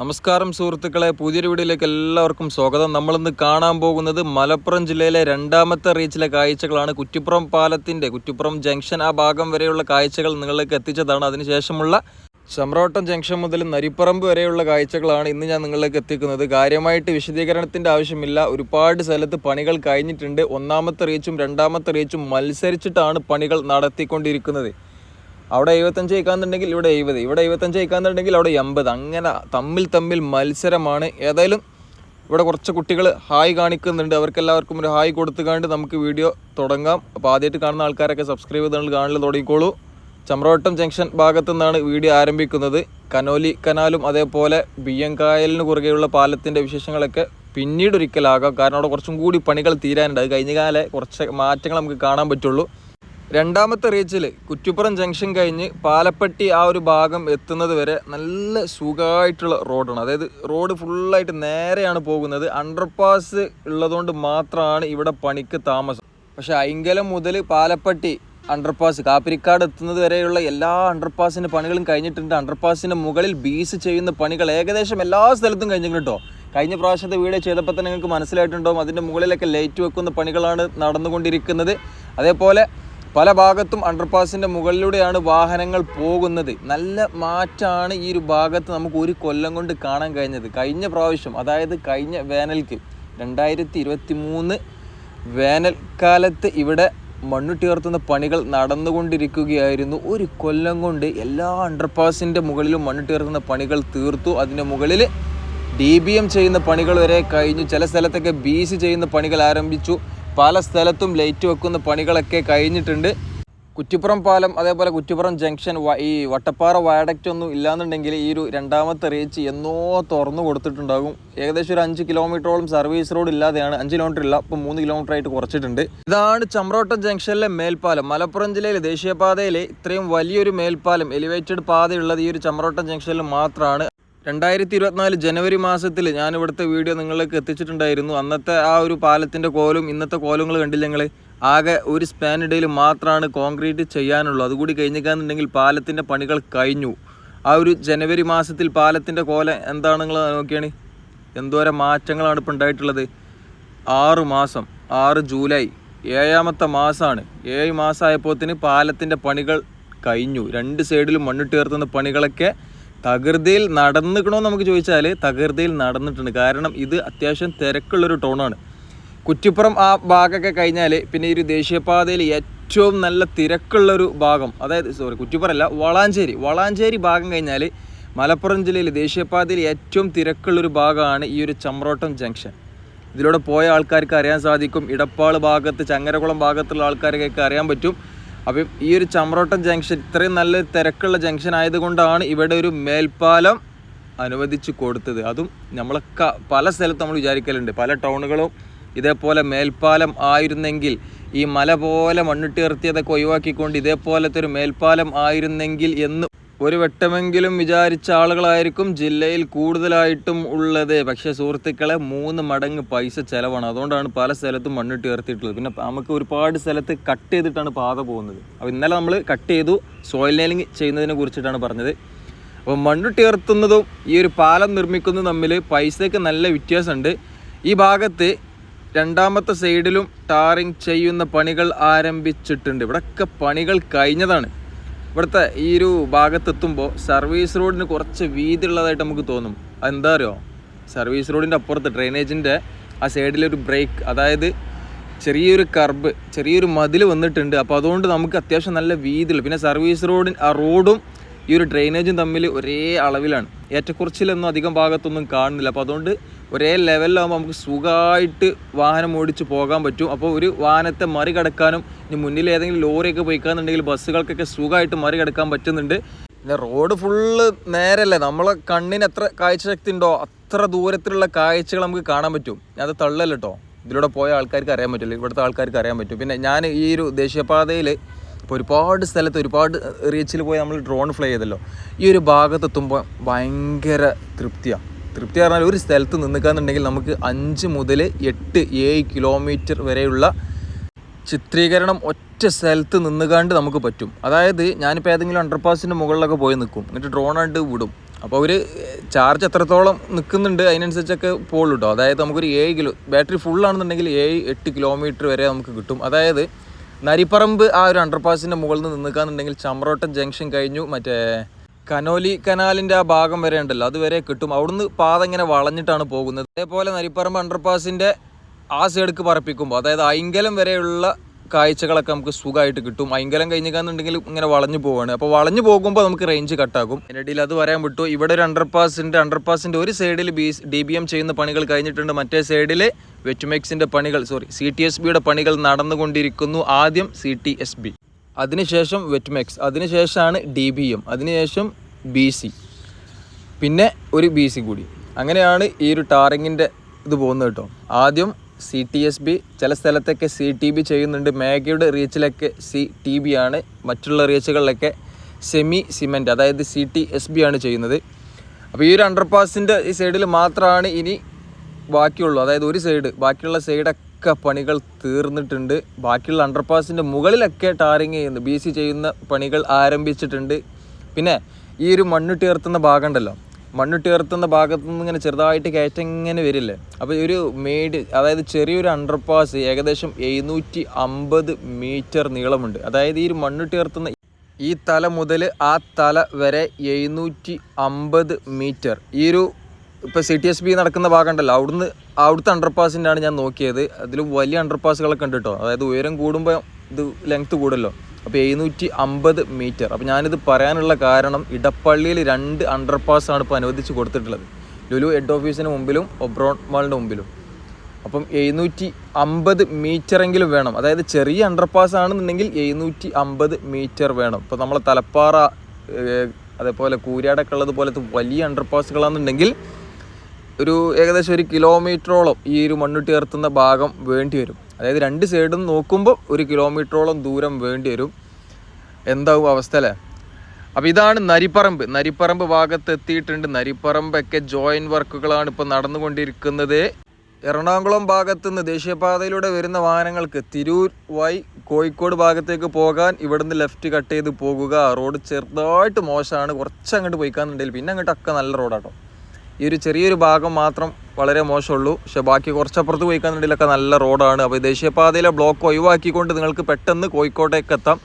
നമസ്കാരം സുഹൃത്തുക്കളെ പുതിയൊരു വീഡിയോയിലേക്ക് എല്ലാവർക്കും സ്വാഗതം. നമ്മളിന്ന് കാണാൻ പോകുന്നത് മലപ്പുറം ജില്ലയിലെ രണ്ടാമത്തെ റീച്ചിലെ കാഴ്ചകളാണ്. കുറ്റിപ്പുറം പാലത്തിന്റെ കുറ്റിപ്പുറം ജംഗ്ഷൻ ആ ഭാഗം വരെയുള്ള കാഴ്ചകൾ നിങ്ങളിലേക്ക് എത്തിച്ചതാണ്. അതിനുശേഷമുള്ള ചമ്രോട്ടം ജംഗ്ഷൻ മുതൽ നരിപ്പറമ്പ് വരെയുള്ള കാഴ്ചകളാണ് ഇന്ന് ഞാൻ നിങ്ങളിലേക്ക് എത്തിക്കുന്നത്. കാര്യമായിട്ട് വിശദീകരണത്തിന്റെ ആവശ്യമില്ല. ഒരുപാട് സ്ഥലത്ത് പണികൾ കഴിഞ്ഞിട്ടുണ്ട്. ഒന്നാമത്തെ റീച്ചും രണ്ടാമത്തെ റീച്ചും മത്സരിച്ചിട്ടാണ് പണികൾ നടത്തിക്കൊണ്ടിരിക്കുന്നത്. അവിടെ എഴുപത്തഞ്ച് ജയിക്കാന്നുണ്ടെങ്കിൽ ഇവിടെ എഴുപത് ഇവിടെ എഴുപത്തഞ്ച് ജയിക്കാന്നുണ്ടെങ്കിൽ അവിടെ എൺപത്. അങ്ങനെ തമ്മിൽ തമ്മിൽ മത്സരമാണ്. ഏതായാലും ഇവിടെ കുറച്ച് കുട്ടികൾ ഹായ് കാണിക്കുന്നുണ്ട്. അവർക്കെല്ലാവർക്കും ഒരു ഹായ് കൊടുത്തുകൊണ്ട് നമുക്ക് വീഡിയോ തുടങ്ങാം. അപ്പോൾ ആദ്യമായിട്ട് കാണുന്ന ആൾക്കാരൊക്കെ സബ്സ്ക്രൈബ് ചെയ്ത് നിങ്ങൾ കാണൽ തുടങ്ങിക്കോളൂ. ചമ്രവട്ടം ജംഗ്ഷൻ ഭാഗത്തു നിന്നാണ് വീഡിയോ ആരംഭിക്കുന്നത്. കനോലി കനാലും അതേപോലെ ബിയ്യങ്കായലിന് കുറുകെയുള്ള പാലത്തിന്റെ വിശേഷങ്ങളൊക്കെ പിന്നീട് ഒരിക്കലാകാം കാരണം അവിടെ കുറച്ചും കൂടി പണികൾ തീരാനുണ്ട്. അത് കഴിഞ്ഞ കാല കുറച്ച് മാറ്റങ്ങൾ നമുക്ക് കാണാൻ പറ്റുള്ളൂ. രണ്ടാമത്തെ റീച്ചിൽ കുറ്റിപ്പുറം ജംഗ്ഷൻ കഴിഞ്ഞ് പാലപ്പെട്ടി ആ ഒരു ഭാഗം എത്തുന്നത് വരെ നല്ല സുഖമായിട്ടുള്ള റോഡാണ്. അതായത് റോഡ് ഫുള്ളായിട്ട് നേരെയാണ് പോകുന്നത്. അണ്ടർപാസ് ഉള്ളതുകൊണ്ട് മാത്രമാണ് ഇവിടെ പണിക്ക് താമസം. പക്ഷെ ഐങ്കലം മുതൽ പാലപ്പെട്ടി അണ്ടർപാസ് കാപ്പിരിക്കാട് എത്തുന്നത് വരെയുള്ള എല്ലാ അണ്ടർപാസിന്റെ പണികളും കഴിഞ്ഞിട്ടുണ്ട്. അണ്ടർപാസിന്റെ മുകളിൽ ബീസ് ചെയ്യുന്ന പണികൾ ഏകദേശം എല്ലാ സ്ഥലത്തും കഴിഞ്ഞിട്ടുണ്ട് കേട്ടോ കഴിഞ്ഞ പ്രാവശ്യത്തെ വീഡിയോ ചെയ്തപ്പോൾ തന്നെ നിങ്ങൾക്ക് മനസ്സിലായിട്ടുണ്ടാവും. അതിന്റെ മുകളിലൊക്കെ ലൈറ്റ് വെക്കുന്ന പണികളാണ് നടന്നുകൊണ്ടിരിക്കുന്നത്. അതേപോലെ പല ഭാഗത്തും അണ്ടർപാസിന്റെ മുകളിലൂടെയാണ് വാഹനങ്ങൾ പോകുന്നത്. നല്ല മാറ്റമാണ് ഈ ഒരു ഭാഗത്ത് നമുക്ക് ഒരു കൊല്ലം കൊണ്ട് കാണാൻ കഴിഞ്ഞത്. കഴിഞ്ഞ പ്രാവശ്യം അതായത് കഴിഞ്ഞ വേനൽക്ക് രണ്ടായിരത്തി ഇരുപത്തി മൂന്ന് വേനൽക്കാലത്ത് ഇവിടെ മണ്ണുട്ടിയർത്തുന്ന പണികൾ നടന്നുകൊണ്ടിരിക്കുകയായിരുന്നു. ഒരു കൊല്ലം കൊണ്ട് എല്ലാ അണ്ടർപാസിന്റെ മുകളിലും മണ്ണുട്ടിയർത്തുന്ന പണികൾ തീർത്തു. അതിന്റെ മുകളിൽ ഡി ബി എം ചെയ്യുന്ന പണികൾ വരെ കഴിഞ്ഞു. ചില സ്ഥലത്തൊക്കെ ബി സി ചെയ്യുന്ന പണികൾ ആരംഭിച്ചു. പല സ്ഥലത്തും ലൈറ്റ് വെക്കുന്ന പണികളൊക്കെ കഴിഞ്ഞിട്ടുണ്ട്. കുറ്റിപ്പുറം പാലം അതേപോലെ കുറ്റിപ്പുറം ജംഗ്ഷൻ ഈ വട്ടപ്പാറ വയഡക്റ്റ് ഒന്നും ഇല്ലാന്നുണ്ടെങ്കിൽ ഈ ഒരു രണ്ടാമത്തെ റീച്ച് എന്നോ തുറന്നു കൊടുത്തിട്ടുണ്ടാകും. ഏകദേശം ഒരു അഞ്ച് കിലോമീറ്ററോളം സർവീസ് റോഡ് ഇല്ലാതെയാണ് അഞ്ച് കിലോമീറ്റർ ഇല്ല ഇപ്പം മൂന്ന് കിലോമീറ്റർ ആയിട്ട് കുറച്ചിട്ടുണ്ട്. ഇതാണ് ചമ്രോട്ടം ജംഗ്ഷനിലെ മേൽപ്പാലം. മലപ്പുറം ജില്ലയിലെ ദേശീയപാതയിലെ ഇത്രയും വലിയൊരു മേൽപ്പാലം എലിവേറ്റഡ് പാതയുള്ളത് ഈ ഒരു ചമ്രോട്ടം ജംഗ്ഷനിൽ മാത്രമാണ് രണ്ടായിരത്തി ഇരുപത്തിനാല് ജനുവരി മാസത്തിൽ ഞാൻ ഇവിടുത്തെ വീഡിയോ നിങ്ങളിലേക്ക് എത്തിച്ചിട്ടുണ്ടായിരുന്നു. അന്നത്തെ ആ ഒരു പാലത്തിന്റെ കോലും ഇന്നത്തെ കോലങ്ങൾ കണ്ടില്ല ഞങ്ങൾ ആകെ ഒരു സ്പാൻ ഇടയിൽ മാത്രമാണ് കോൺക്രീറ്റ് ചെയ്യാനുള്ളൂ. അതുകൂടി കഴിഞ്ഞിക്കാന്നുണ്ടെങ്കിൽ പാലത്തിന്റെ പണികൾ കഴിഞ്ഞു. ആ ഒരു ജനുവരി മാസത്തിൽ പാലത്തിന്റെ കോല എന്താണ് നിങ്ങൾ നോക്കിയാണ്? എന്തോരം മാറ്റങ്ങളാണ് ഇപ്പോൾ ഉണ്ടായിട്ടുള്ളത്? ആറ് മാസം ആറ് ജൂലൈ ഏഴാമത്തെ മാസമാണ് ഏഴ് മാസമായപ്പോത്തിന് പാലത്തിന്റെ പണികൾ കഴിഞ്ഞു. രണ്ട് സൈഡിലും മണ്ണിട്ട് ചേർത്തുന്ന പണികളൊക്കെ തകൃതിയിൽ നടന്നിക്കണമെന്ന് നമുക്ക് ചോദിച്ചാൽ തകൃതിയിൽ നടന്നിട്ടുണ്ട്. കാരണം ഇത് അത്യാവശ്യം തിരക്കുള്ളൊരു ടൗണാണ്. കുറ്റിപ്പുറം ആ ഭാഗമൊക്കെ കഴിഞ്ഞാൽ പിന്നെ ഈ ഒരു ദേശീയപാതയിൽ ഏറ്റവും നല്ല തിരക്കുള്ളൊരു ഭാഗം അതായത് സോറി കുറ്റിപ്പുറം അല്ല വളാഞ്ചേരി. വളാഞ്ചേരി ഭാഗം കഴിഞ്ഞാൽ മലപ്പുറം ജില്ലയിൽ ദേശീയപാതയിൽ ഏറ്റവും തിരക്കുള്ളൊരു ഭാഗമാണ് ഈ ഒരു ചമ്രോട്ടം ജംഗ്ഷൻ. ഇതിലൂടെ പോയ ആൾക്കാർക്ക് അറിയാൻ സാധിക്കും. ഇടപ്പാൾ ഭാഗത്ത് ചങ്ങരകുളം ഭാഗത്തുള്ള ആൾക്കാർക്കൊക്കെ അറിയാൻ പറ്റും. അപ്പം ഈ ഒരു ചമ്രോട്ടം ജംഗ്ഷൻ ഇത്രയും നല്ല തിരക്കുള്ള ജംഗ്ഷൻ ആയതുകൊണ്ടാണ് ഇവിടെ ഒരു മേൽപ്പാലം അനുവദിച്ച് കൊടുത്തത്. അതും നമ്മളൊക്കെ പല സ്ഥലത്തും നമ്മൾ വിചാരിക്കലുണ്ട്. പല ടൗണുകളും ഇതേപോലെ മേൽപ്പാലം ആയിരുന്നെങ്കിൽ ഈ മല പോലെ മണ്ണിട്ട് ഇറത്തിയതൊക്കെ ഒഴിവാക്കിക്കൊണ്ട് ഇതേപോലത്തെ ഒരു മേൽപ്പാലം ആയിരുന്നെങ്കിൽ എന്ന് ഒരു വട്ടമെങ്കിലും വിചാരിച്ച ആളുകളായിരിക്കും ജില്ലയിൽ കൂടുതലായിട്ടും ഉള്ളത്. പക്ഷേ സുഹൃത്തുക്കളെ മൂന്ന് മടങ്ങ് പൈസ ചിലവാണ്. അതുകൊണ്ടാണ് പല സ്ഥലത്തും മണ്ണിട്ട് ഉയർത്തിയിട്ടുള്ളത് പിന്നെ നമുക്ക് ഒരുപാട് സ്ഥലത്ത് കട്ട് ചെയ്തിട്ടാണ് പാത പോകുന്നത്. അപ്പോൾ ഇന്നലെ നമ്മൾ കട്ട് ചെയ്തു. സോയിൽ നെയിലിംഗ് ചെയ്യുന്നതിനെ കുറിച്ചിട്ടാണ് പറഞ്ഞത്. അപ്പോൾ മണ്ണിട്ട് ഉയർത്തുന്നതും ഈ ഒരു പാലം നിർമ്മിക്കുന്നതും തമ്മിൽ പൈസയ്ക്ക് നല്ല വ്യത്യാസമുണ്ട്. ഈ ഭാഗത്ത് രണ്ടാമത്തെ സൈഡിലും ടാറിങ് ചെയ്യുന്ന പണികൾ ആരംഭിച്ചിട്ടുണ്ട്. ഇവിടെയൊക്കെ പണികൾ കഴിഞ്ഞതാണ്. ഇവിടുത്തെ ഈ ഒരു ഭാഗത്തെത്തുമ്പോൾ സർവീസ് റോഡിന് കുറച്ച് വീതി ഉള്ളതായിട്ട് നമുക്ക് തോന്നും. അതെന്താ അറിയോ? സർവീസ് റോഡിന്റെ അപ്പുറത്ത് ഡ്രെയിനേജിന്റെ ആ സൈഡിലൊരു ബ്രേക്ക് അതായത് ചെറിയൊരു കർബ് ചെറിയൊരു മതിൽ വന്നിട്ടുണ്ട്. അപ്പോൾ അതുകൊണ്ട് നമുക്ക് അത്യാവശ്യം നല്ല വീതിയുള്ള പിന്നെ സർവീസ് റോഡിൻ ആ റോഡും ഈ ഒരു ഡ്രെയിനേജും തമ്മിൽ ഒരേ അളവിലാണ്. ഏറ്റക്കുറച്ചിലൊന്നും അധികം ഭാഗത്തൊന്നും കാണുന്നില്ല. അപ്പോൾ അതുകൊണ്ട് ഒരേ ലെവലിലാകുമ്പോൾ നമുക്ക് സുഖമായിട്ട് വാഹനം ഓടിച്ച് പോകാൻ പറ്റും. അപ്പോൾ ഒരു വാഹനത്തെ മറികടക്കാനും ഇനി മുന്നിൽ ഏതെങ്കിലും ലോറിയൊക്കെ പോയിക്കാന്നുണ്ടെങ്കിൽ ബസ്സുകൾക്കൊക്കെ സുഖമായിട്ട് മറികടക്കാൻ പറ്റുന്നുണ്ട്. പിന്നെ റോഡ് ഫുള്ള് നേരല്ലേ? നമ്മളെ കണ്ണിന് എത്ര കാഴ്ചശക്തി ഉണ്ടോ അത്ര ദൂരത്തിലുള്ള കാഴ്ചകൾ നമുക്ക് കാണാൻ പറ്റും. അത് തള്ളല്ല കേട്ടോ ഇതിലൂടെ പോയ ആൾക്കാർക്ക് അറിയാൻ പറ്റില്ല. ഇവിടുത്തെ ആൾക്കാർക്ക് അറിയാൻ പറ്റും. പിന്നെ ഞാൻ ഈ ഒരു ദേശീയപാതയിൽ ഇപ്പോൾ ഒരുപാട് സ്ഥലത്ത് ഒരുപാട് റീച്ചിൽ പോയി നമ്മൾ ഡ്രോൺ ഫ്ലൈ ചെയ്തല്ലോ. ഈ ഒരു ഭാഗത്തെത്തുമ്പോൾ ഭയങ്കര തൃപ്തിയാണ് തൃപ്തി പറഞ്ഞാൽ ഒരു സ്ഥലത്ത് നിന്നിക്കാന്നുണ്ടെങ്കിൽ നമുക്ക് അഞ്ച് മുതൽ എട്ട് ഏഴ് കിലോമീറ്റർ വരെയുള്ള ചിത്രീകരണം ഒറ്റ സ്ഥലത്ത് നിന്നുകാണ്ട് നമുക്ക് പറ്റും. അതായത് ഞാനിപ്പോൾ ഏതെങ്കിലും അണ്ടർപാസിന്റെ മുകളിലൊക്കെ പോയി നിൽക്കും എന്നിട്ട് ഡ്രോൺ ആയിട്ട് വിടും. അപ്പോൾ ഒരു ചാർജ് എത്രത്തോളം നിൽക്കുന്നുണ്ട് അതിനനുസരിച്ചൊക്കെ പോകുള്ളൂ കേട്ടോ അതായത് നമുക്കൊരു ഏഴ് കിലോ ബാറ്ററി ഫുള്ളാണെന്നുണ്ടെങ്കിൽ ഏഴ് എട്ട് കിലോമീറ്റർ വരെ നമുക്ക് കിട്ടും. അതായത് നരിപ്പറമ്പ് ആ ഒരു അണ്ടർപാസിന്റെ മുകളിൽ നിന്ന് നിൽക്കാന്നുണ്ടെങ്കിൽ ചമ്രോട്ടം ജംഗ്ഷൻ കഴിഞ്ഞു. മറ്റേ കനോലി കനാലിന്റെ ആ ഭാഗം വരെ ഉണ്ടല്ലോ അതുവരെ കിട്ടും. അവിടുന്ന് പാത ഇങ്ങനെ വളഞ്ഞിട്ടാണ് പോകുന്നത്. അതേപോലെ നരിപ്പറമ്പ് അണ്ടർപാസിന്റെ ആ സൈഡ്ക്ക് പറപ്പിക്കുമ്പോൾ അതായത് ഐങ്കലം വരെയുള്ള കാഴ്ചകളൊക്കെ നമുക്ക് സുഖമായിട്ട് കിട്ടും. ഐങ്കലം കഴിഞ്ഞിക്കാന്നുണ്ടെങ്കിൽ ഇങ്ങനെ വളഞ്ഞു പോവാണ്. അപ്പോൾ വളഞ്ഞു പോകുമ്പോൾ നമുക്ക് റേഞ്ച് കട്ടാകും അതിനിടയിൽ അത് വരാൻ വിട്ടു ഇവിടെ ഒരു അണ്ടർപാസിന്റെ അണ്ടർപാസിന്റെ ഒരു സൈഡിൽ ബി ഡി ബി എം ചെയ്യുന്ന പണികൾ കഴിഞ്ഞിട്ടുണ്ട്. മറ്റേ സൈഡിൽ വെറ്റുമെക്സിന്റെ പണികൾ സോറി സി ടി എസ് ബിയുടെ പണികൾ നടന്നുകൊണ്ടിരിക്കുന്നു. ആദ്യം സി ടി എസ് ബി അതിനുശേഷം വെറ്റ്മെക്സ് അതിനുശേഷമാണ് ഡി ബി എം അതിനുശേഷം ബി സി പിന്നെ ഒരു ബി സി കൂടി. അങ്ങനെയാണ് ഈ ഒരു ടാറിങ്ങിന്റെ ഇത് പോകുന്നത് കേട്ടോ. ആദ്യം സി ടി എസ് ബി ചില സ്ഥലത്തൊക്കെ സി ടി ബി ചെയ്യുന്നുണ്ട്. മേഘയുടെ റീച്ചിലൊക്കെ സി ടി ബി ആണ്. മറ്റുള്ള റീച്ചുകളിലൊക്കെ സെമി സിമെന്റ് അതായത് സി ടി എസ് ബി ആണ് ചെയ്യുന്നത്. അപ്പോൾ ഈ ഒരു അണ്ടർപാസിന്റെ ഈ സൈഡിൽ മാത്രമാണ് ഇനി ബാക്കിയുള്ളൂ. അതായത് ഒരു സൈഡ് ബാക്കിയുള്ള സൈഡൊക്കെ പണികൾ തീർന്നിട്ടുണ്ട്. ബാക്കിയുള്ള അണ്ടർപാസിന്റെ മുകളിലൊക്കെ ടാറിങ് ചെയ്യുന്നു. ബി സി ചെയ്യുന്ന പണികൾ ആരംഭിച്ചിട്ടുണ്ട്. പിന്നെ ഈ ഒരു മണ്ണ് ഉയർത്തുന്ന ഭാഗം ഉണ്ടല്ലോ മണ്ണ് ഉയർത്തുന്ന ഭാഗത്തു നിന്ന് ഇങ്ങനെ ചെറുതായിട്ട് കയറ്റം ഇങ്ങനെ വരില്ലേ അപ്പോൾ ഒരു മേഡ് അതായത് ചെറിയൊരു അണ്ടർപാസ് ഏകദേശം എഴുന്നൂറ്റി അമ്പത് മീറ്റർ നീളമുണ്ട്. അതായത് ഈ ഒരു മണ്ണ് ഉയർത്തുന്ന ഈ തല മുതൽ ആ തല വരെ എഴുന്നൂറ്റി അമ്പത് മീറ്റർ ഈ ഒരു ഇപ്പോൾ സി ടി എസ് ബി നടക്കുന്ന ഭാഗം ഉണ്ടല്ലോ അവിടുന്ന് അവിടുത്തെ അണ്ടർപാസിന്റെ ആണ് ഞാൻ നോക്കിയത്. അതിൽ വലിയ അണ്ടർപാസുകളൊക്കെ ഉണ്ട് കേട്ടോ അതായത് ഉയരം കൂടുമ്പോൾ ഇത് ലെങ്ത് കൂടുമല്ലോ. അപ്പോൾ എഴുന്നൂറ്റി അമ്പത് മീറ്റർ അപ്പോൾ ഞാനിത് പറയാനുള്ള കാരണം ഇടപ്പള്ളിയിൽ രണ്ട് അണ്ടർപാസാണ് ഇപ്പോൾ അനുവദിച്ച് കൊടുത്തിട്ടുള്ളത്. ലുലു ഹെഡ് ഓഫീസിന് മുമ്പിലും ഒബ്രോൺ മാളിന്റെ മുമ്പിലും. അപ്പം എഴുന്നൂറ്റി അമ്പത് മീറ്ററെങ്കിലും വേണം. അതായത് ചെറിയ അണ്ടർപാസ് ആണെന്നുണ്ടെങ്കിൽ എഴുന്നൂറ്റി അമ്പത് മീറ്റർ വേണം. ഇപ്പോൾ നമ്മളെ തലപ്പാറ അതേപോലെ കൂരാടൊക്കെ ഉള്ളത് പോലത്തെ വലിയ അണ്ടർപാസുകളാണെന്നുണ്ടെങ്കിൽ ഒരു ഏകദേശം ഒരു കിലോമീറ്ററോളം ഈ ഒരു മണ്ണിട്ട് ഉയർത്തുന്ന ഭാഗം വേണ്ടി വരും. അതായത് രണ്ട് സൈഡും നോക്കുമ്പോൾ ഒരു കിലോമീറ്ററോളം ദൂരം വേണ്ടി വരും. എന്താവും അവസ്ഥ അല്ലേ? അപ്പോൾ ഇതാണ് നരിപ്പറമ്പ്. നരിപ്പറമ്പ് ഭാഗത്ത് എത്തിയിട്ടുണ്ട്. നരിപ്പറമ്പൊക്കെ ജോയിൻ വർക്കുകളാണ് ഇപ്പോൾ നടന്നുകൊണ്ടിരിക്കുന്നത്. എറണാകുളം ഭാഗത്ത് നിന്ന് ദേശീയപാതയിലൂടെ വരുന്ന വാഹനങ്ങൾക്ക് തിരൂർ വൈ കോഴിക്കോട് ഭാഗത്തേക്ക് പോകാൻ ഇവിടുന്ന് ലെഫ്റ്റ് കട്ട് ചെയ്ത് പോകുക. റോഡ് ചെറുതായിട്ട് മോശമാണ്. കുറച്ച് അങ്ങോട്ട് പോയിക്കാന്നുണ്ടെങ്കിൽ പിന്നെ അങ്ങോട്ടൊക്കെ നല്ല റോഡാട്ടോ ഈ ഒരു ചെറിയൊരു ഭാഗം മാത്രം വളരെ മോശമുള്ളൂ. പക്ഷെ ബാക്കി കുറച്ചപ്പുറത്ത് പോയിക്കാന്നുണ്ടെങ്കിലൊക്കെ നല്ല റോഡാണ്. അപ്പോൾ ദേശീയപാതയിലെ ബ്ലോക്ക് ഒഴിവാക്കിക്കൊണ്ട് നിങ്ങൾക്ക് പെട്ടെന്ന് കോഴിക്കോട്ടേക്ക് എത്താം.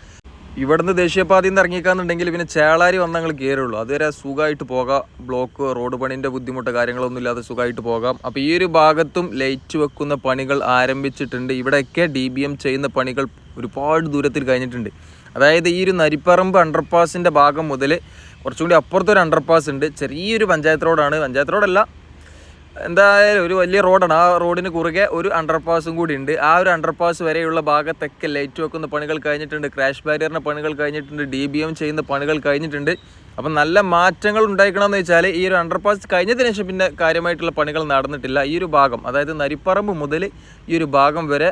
ഇവിടുന്ന് ദേശീയപാതയിൽ നിന്ന് ഇറങ്ങിക്കാന്നുണ്ടെങ്കിൽ പിന്നെ ചേളാരി വന്ന് നിങ്ങൾ കയറുള്ളൂ അതുവരെ സുഖമായിട്ട് പോകാം. ബ്ലോക്ക് റോഡ് പണിന്റെ ബുദ്ധിമുട്ട് കാര്യങ്ങളൊന്നും ഇല്ലാതെ സുഖമായിട്ട് പോകാം. അപ്പോൾ ഈ ഒരു ഭാഗത്തും ലൈറ്റ് വെക്കുന്ന പണികൾ ആരംഭിച്ചിട്ടുണ്ട്. ഇവിടെയൊക്കെ ഡി ബി എം ചെയ്യുന്ന പണികൾ ഒരുപാട് ദൂരത്തിൽ കഴിഞ്ഞിട്ടുണ്ട്. അതായത് ഈ ഒരു നരിപ്പറമ്പ് അണ്ടർപാസിന്റെ ഭാഗം മുതൽ കുറച്ചും കൂടി അപ്പുറത്തൊരു അണ്ടർപാസ് ഉണ്ട്. ചെറിയൊരു പഞ്ചായത്ത് റോഡാണ്. പഞ്ചായത്ത് റോഡല്ല എന്തായാലും ഒരു വലിയ റോഡാണ്. ആ റോഡിന് കുറുകെ ഒരു അണ്ടർപാസും കൂടി ഉണ്ട്. ആ ഒരു അണ്ടർപാസ് വരെയുള്ള ഭാഗത്തൊക്കെ ലൈറ്റ് വെക്കുന്ന പണികൾ കഴിഞ്ഞിട്ടുണ്ട്. ക്രാഷ് ബാരിയറിന്റെ പണികൾ കഴിഞ്ഞിട്ടുണ്ട്. ഡി ബി എം ചെയ്യുന്ന പണികൾ കഴിഞ്ഞിട്ടുണ്ട്. അപ്പം നല്ല മാറ്റങ്ങൾ ഉണ്ടായിക്കണമെന്ന് വെച്ചാൽ ഈ ഒരു അണ്ടർപാസ് കഴിഞ്ഞതിന് ശേഷം പിന്നെ കാര്യമായിട്ടുള്ള പണികൾ നടന്നിട്ടില്ല. ഈ ഒരു ഭാഗം അതായത് നരിപ്പറമ്പ് മുതൽ ഈ ഒരു ഭാഗം വരെ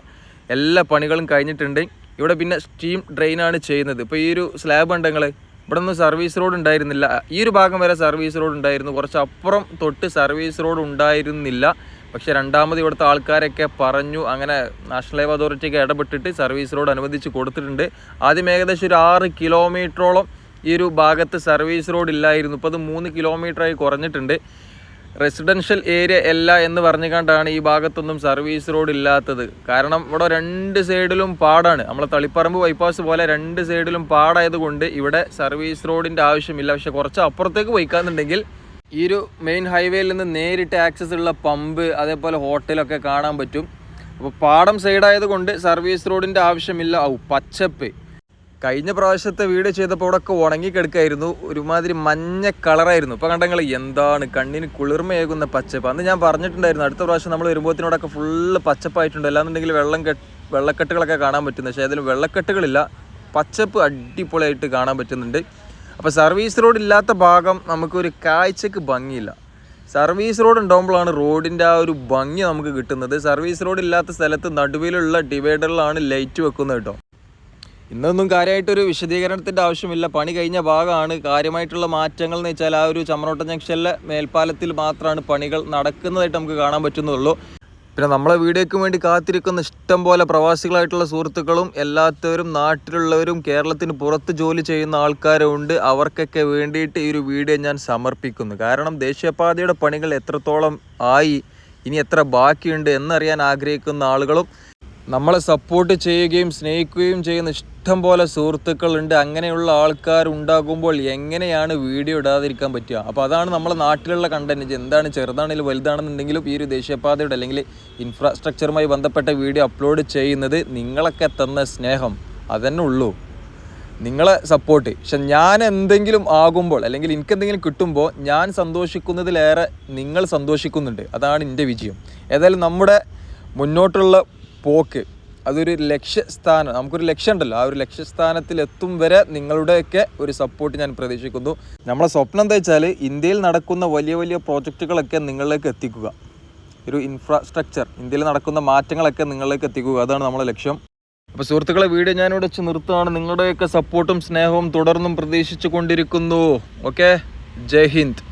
എല്ലാ പണികളും കഴിഞ്ഞിട്ടുണ്ട്. ഇവിടെ പിന്നെ സ്റ്റീം ഡ്രെയിനാണ് ചെയ്യുന്നത്. ഇപ്പോൾ ഈ ഒരു സ്ലാബ് ഉണ്ടെങ്കിൽ ഇവിടെ ഒന്നും സർവീസ് റോഡ് ഉണ്ടായിരുന്നില്ല. ഈ ഒരു ഭാഗം വരെ സർവീസ് റോഡ് ഉണ്ടായിരുന്നു. കുറച്ച് അപ്പുറം തൊട്ട് സർവീസ് റോഡ് ഉണ്ടായിരുന്നില്ല. പക്ഷേ രണ്ടാമത് ഇവിടുത്തെ ആൾക്കാരൊക്കെ പറഞ്ഞു അങ്ങനെ നാഷണൽ ഹൈവേ അതോറിറ്റിക്ക് ഇടപെട്ടിട്ട് സർവീസ് റോഡ് അനുവദിച്ച് കൊടുത്തിട്ടുണ്ട്. ആദ്യം ഏകദേശം ഒരു ആറ് കിലോമീറ്ററോളം ഈ ഒരു ഭാഗത്ത് സർവീസ് റോഡ് ഇല്ലായിരുന്നു. ഇപ്പോൾ അത് മൂന്ന് കിലോമീറ്ററായി കുറഞ്ഞിട്ടുണ്ട്. റെസിഡൻഷ്യൽ ഏരിയ അല്ല എന്ന് പറഞ്ഞുകൊണ്ടാണ് ഈ ഭാഗത്തൊന്നും സർവീസ് റോഡ് ഇല്ലാത്തത്. കാരണം ഇവിടെ രണ്ട് സൈഡിലും പാടാണ്. നമ്മളെ തളിപ്പറമ്പ് ബൈപ്പാസ് പോലെ രണ്ട് സൈഡിലും പാടായതുകൊണ്ട് ഇവിടെ സർവീസ് റോഡിന്റെ ആവശ്യമില്ല. പക്ഷെ കുറച്ച് അപ്പുറത്തേക്ക് പോയിക്കാന്നുണ്ടെങ്കിൽ ഈ ഒരു മെയിൻ ഹൈവേയിൽ നിന്ന് നേരിട്ട് ആക്സസ് ഉള്ള പമ്പ് അതേപോലെ ഹോട്ടലൊക്കെ കാണാൻ പറ്റും. അപ്പോൾ പാടം സൈഡായതുകൊണ്ട് സർവീസ് റോഡിന്റെ ആവശ്യമില്ല. ഔ പച്ചപ്പ്. കഴിഞ്ഞ പ്രാവശ്യത്തെ വീഡിയോ ചെയ്തപ്പോൾ ഇവിടെയൊക്കെ ഉണങ്ങിക്കെടുക്കായിരുന്നു. ഒരുമാതിരി മഞ്ഞ കളറായിരുന്നു. ഇപ്പോൾ കണ്ടങ്ങൾ എന്താണ്? കണ്ണിന് കുളിർമയേകുന്ന പച്ചപ്പ്. അന്ന് ഞാൻ പറഞ്ഞിട്ടുണ്ടായിരുന്നു അടുത്ത പ്രാവശ്യം നമ്മൾ വരുമ്പോഴത്തിനോടൊക്കെ ഫുള്ള് പച്ചപ്പായിട്ടുണ്ട്. അല്ലാന്നുണ്ടെങ്കിൽ വെള്ളം കെട്ട് വെള്ളക്കെട്ടുകളൊക്കെ കാണാൻ പറ്റുന്നു പക്ഷേ അതിൽ വെള്ളക്കെട്ടുകളില്ല. പച്ചപ്പ് അടിപൊളിയായിട്ട് കാണാൻ പറ്റുന്നുണ്ട്. അപ്പോൾ സർവീസ് റോഡ് ഇല്ലാത്ത ഭാഗം നമുക്കൊരു കാഴ്ചക്ക് ഭംഗിയില്ല. സർവീസ് റോഡ് ഉണ്ടാകുമ്പോഴാണ് റോഡിന്റെ ആ ഒരു ഭംഗി നമുക്ക് കിട്ടുന്നത്. സർവീസ് റോഡ് ഇല്ലാത്ത സ്ഥലത്ത് നടുവിലുള്ള ഡിവൈഡറിലാണ് ലൈറ്റ് വെക്കുന്നത് കേട്ടോ. ഇന്നൊന്നും കാര്യമായിട്ടൊരു വിശദീകരണത്തിന്റെ ആവശ്യമില്ല. പണി കഴിഞ്ഞ ഭാഗമാണ് കാര്യമായിട്ടുള്ള മാറ്റങ്ങൾ എന്ന് വെച്ചാൽ ആ ഒരു ചമ്രോട്ട ജംഗ്ഷനിലെ മേൽപ്പാലത്തിൽ മാത്രമാണ് പണികൾ നടക്കുന്നതായിട്ട് നമുക്ക് കാണാൻ പറ്റുന്നുള്ളൂ. പിന്നെ നമ്മളെ വീഡിയോയ്ക്ക് വേണ്ടി കാത്തിരിക്കുന്ന ഇഷ്ടം പോലെ പ്രവാസികളായിട്ടുള്ള സുഹൃത്തുക്കളും എല്ലാത്തവരും നാട്ടിലുള്ളവരും കേരളത്തിന് പുറത്ത് ജോലി ചെയ്യുന്ന ആൾക്കാരും ഉണ്ട്. അവർക്കൊക്കെ വേണ്ടിയിട്ട് ഈ ഒരു വീഡിയോ ഞാൻ സമർപ്പിക്കുന്നു. കാരണം ദേശീയപാതയുടെ പണികൾ എത്രത്തോളം ആയി ഇനി എത്ര ബാക്കിയുണ്ട് എന്നറിയാൻ ആഗ്രഹിക്കുന്ന ആളുകളും നമ്മളെ സപ്പോർട്ട് ചെയ്യുകയും സ്നേഹിക്കുകയും ചെയ്യുന്ന ഇഷ്ടം പോലെ സുഹൃത്തുക്കളുണ്ട്. അങ്ങനെയുള്ള ആൾക്കാർ ഉണ്ടാകുമ്പോൾ എങ്ങനെയാണ് വീഡിയോ ഇടാതിരിക്കാൻ പറ്റുക? അപ്പോൾ അതാണ് നമ്മളെ നാട്ടിലുള്ള കണ്ടന്റ് എന്താണ് ചെറുതാണെങ്കിലും വലുതാണെന്നുണ്ടെങ്കിലും ഈ ഒരു ദേശീയപാതയുടെ അല്ലെങ്കിൽ ഇൻഫ്രാസ്ട്രക്ചറുമായി ബന്ധപ്പെട്ട വീഡിയോ അപ്ലോഡ് ചെയ്യുന്നത് നിങ്ങളൊക്കെ തന്ന സ്നേഹം. അതന്നെ ഉള്ളൂ. നിങ്ങളെ സപ്പോർട്ട് പക്ഷെ ഞാൻ എന്തെങ്കിലും ആകുമ്പോൾ അല്ലെങ്കിൽ എനിക്ക് എന്തെങ്കിലും കിട്ടുമ്പോൾ ഞാൻ സന്തോഷിക്കുന്നതിലേറെ നിങ്ങൾ സന്തോഷിക്കുന്നുണ്ട്. അതാണ് എന്റെ വിജയം. ഏതായാലും നമ്മുടെ മുന്നോട്ടുള്ള പോക്ക്. അതൊരു ലക്ഷ്യസ്ഥാനം. നമുക്കൊരു ലക്ഷ്യം ഉണ്ടല്ലോ ആ ഒരു ലക്ഷ്യസ്ഥാനത്തിൽ എത്തും വരെ നിങ്ങളുടെയൊക്കെ ഒരു സപ്പോർട്ട് ഞാൻ പ്രതീക്ഷിക്കുന്നു. നമ്മളെ സ്വപ്നം എന്താ വെച്ചാൽ ഇന്ത്യയിൽ നടക്കുന്ന വലിയ വലിയ പ്രോജക്റ്റുകളൊക്കെ നിങ്ങളിലേക്ക് എത്തിക്കുക. ഒരു ഇൻഫ്രാസ്ട്രക്ചർ ഇന്ത്യയിൽ നടക്കുന്ന മാറ്റങ്ങളൊക്കെ നിങ്ങളിലേക്ക് എത്തിക്കുക. അതാണ് നമ്മളെ ലക്ഷ്യം. അപ്പോൾ സുഹൃത്തുക്കളെ വീഡിയോ ഞാനിവിടെ വെച്ച് നിർത്തുകയാണ്. നിങ്ങളുടെയൊക്കെ സപ്പോർട്ടും സ്നേഹവും തുടർന്നും പ്രതീക്ഷിച്ചു കൊണ്ടിരിക്കുന്നു. ഓക്കെ ജയ് ഹിന്ദ്.